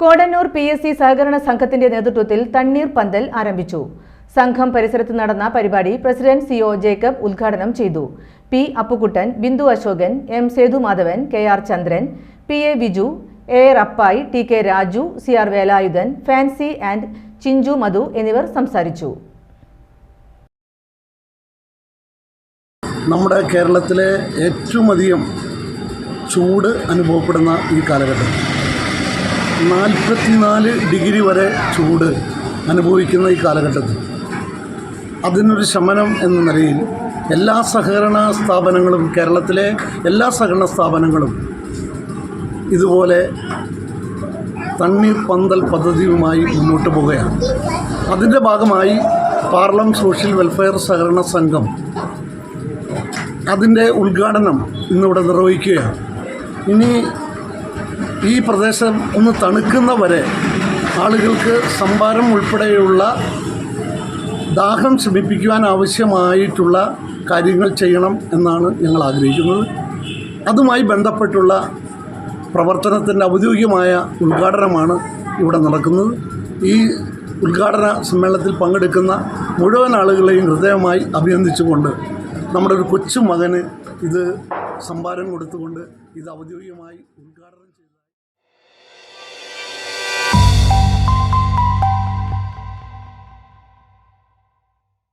Kodannur P S C സഹകരണ സംഘത്തിന്റെ നേതൃത്വത്തിൽ തണ്ണീർ പന്തൽ ആരംഭിച്ചു. സംഘം പരിസരത്ത് നടന്ന പരിപാടി പ്രസിഡന്റ് സി ഒ ജേക്കബ് ഉദ്ഘാടനം ചെയ്തു. P Appukuttan Bindu Ashokan M Sethumadhavan K R Chandran P A Viju A Rappai T K Raju C R Velayudhan Fancy and Chinchu Madhu എന്നിവർ സംസാരിച്ചു. നമ്മുടെ കേരളത്തിലെ ഏറ്റവും അധികം ചൂട് അനുഭവപ്പെടുന്ന ഈ കാലഘട്ടം. നാൽപ്പത്തിനാല് ഡിഗ്രി വരെ ചൂട് അനുഭവിക്കുന്ന ഈ കാലഘട്ടത്തിൽ. അതിനൊരു ശമനം എന്ന നിലയിൽ എല്ലാ സഹകരണ സ്ഥാപനങ്ങളും കേരളത്തിലെ എല്ലാ സഹകരണ സ്ഥാപനങ്ങളും ഇതുപോലെ തണ്ണീർ പന്തൽ പദ്ധതിയുമായി മുന്നോട്ട് പോവുകയാണ്. അതിന്റെ ഭാഗമായി പാർലം സോഷ്യൽ വെൽഫെയർ സഹകരണ സംഘം അതിന്റെ ഉദ്ഘാടനം ഇന്നിവിടെ നിർവഹിക്കുകയാണ്. ഇനി ഈ പ്രദേശം ഒന്ന് തണുക്കുന്ന വരെ ആളുകൾക്ക് സംഭാരം ഉൾപ്പെടെയുള്ള ദാഹം ശമിപ്പിക്കുവാൻ ആവശ്യമായിട്ടുള്ള കാര്യങ്ങൾ ചെയ്യണം എന്നാണ് ഞങ്ങൾ ആഗ്രഹിക്കുന്നത്. അതുമായി ബന്ധപ്പെട്ടുള്ള പ്രവർത്തനത്തിന്റെ ഔദ്യോഗികമായ ഉദ്ഘാടനമാണ് ഇവിടെ നടക്കുന്നത്. ഈ ഉദ്ഘാടന സമ്മേളനത്തിൽ പങ്കെടുക്കുന്ന മുഴുവൻ ആളുകളെയും ഹൃദയമായി അഭിനന്ദിച്ചുകൊണ്ട് നമ്മുടെ ഒരു കൊച്ചു മകന് ഇത് സംഭാരം കൊടുത്തുകൊണ്ട് ഇത് ഔദ്യോഗികമായി ഉദ്ഘാടനം ചെയ്ത